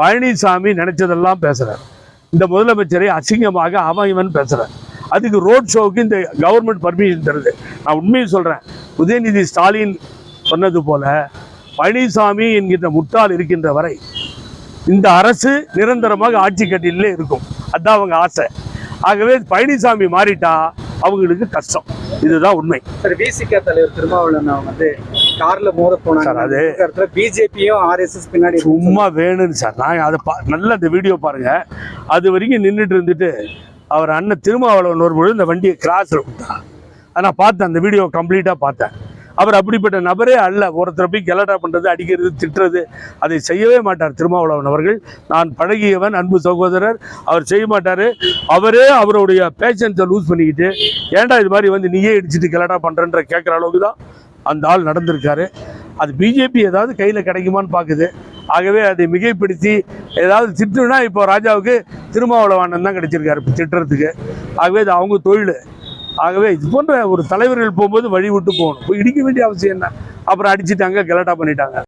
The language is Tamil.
பழனிசாமி நினைச்சதெல்லாம் பேசுறாரு. இந்த முதலமைச்சரை அசிங்கமாக அவன் பேசுறாரு. அதுக்கு ரோட் ஷோவுக்கு இந்த கவர்மெண்ட் பர்மிஷன் தருது. நான் உண்மையை சொல்றேன். உதயநிதி ஸ்டாலின் சொன்னது போல பழனிசாமி என்கின்ற முட்டாள் இருக்கின்ற வரை இந்த அரசு நிரந்தரமாக ஆட்சி கட்டிலே இருக்கும். அதுதான் அவங்க ஆசை. ஆகவே பழனிசாமி மாறிட்டா அவங்களுக்கு கஷ்டம். இதுதான் உண்மை. சார் விசிக தலைவர் திருமாவளவன் வந்து கார்ல மோத போனாங்க. அது- பிஜேபியும் ஆர்எஸ்எஸ் பின்னாடி சும்மா வேணும்னு சார். நான் அதை பா நல்ல அந்த வீடியோ பாருங்க. அது வரைக்கும் நின்றுட்டு இருந்துட்டு அவர் அண்ணன் திருமாவளவன் வரும்பொழுது இந்த வண்டியை கிராஸில் விட்டார் அதை நான் பார்த்தேன் அந்த வீடியோ கம்ப்ளீட்டாக பார்த்தேன். அவர் அப்படிப்பட்ட நபரே அல்ல. ஒருத்தரை போய் கெலட்டா பண்ணுறது அடிக்கிறது திட்டுறது அதை செய்யவே மாட்டார் திருமாவளவன் அவர்கள். நான் பழகியவன் அன்பு சகோதரர். அவர் செய்ய மாட்டார். அவரே அவருடைய பேஷன்ஸை லூஸ் பண்ணிக்கிட்டு ஏன்டா இது மாதிரி வந்து நீயே இடிச்சிட்டு கெலட்டா பண்ணுறன்ற கேட்குற அளவுக்கு தான் அந்த ஆள் நடந்திருக்காரு. அது பிஜேபி ஏதாவது கையில் கிடைக்குமான்னு பார்க்குது ஆகவே அதை மிகைப்படுத்தி ஏதாவது திட்டுனா இப்போ ராஜாவுக்கு திருமாவளவானன் தான் கிடைச்சிருக்காரு திட்டுறதுக்கு. ஆகவே அது அவங்க தொழில். ஆகவே இது போன்ற ஒரு தலைவர்கள் போகும்போது வழி விட்டு போகணும். இடிக்க வேண்டிய அவசியம் என்ன? அப்புறம் அடிச்சிட்டாங்க கெலட்டா பண்ணிட்டாங்க.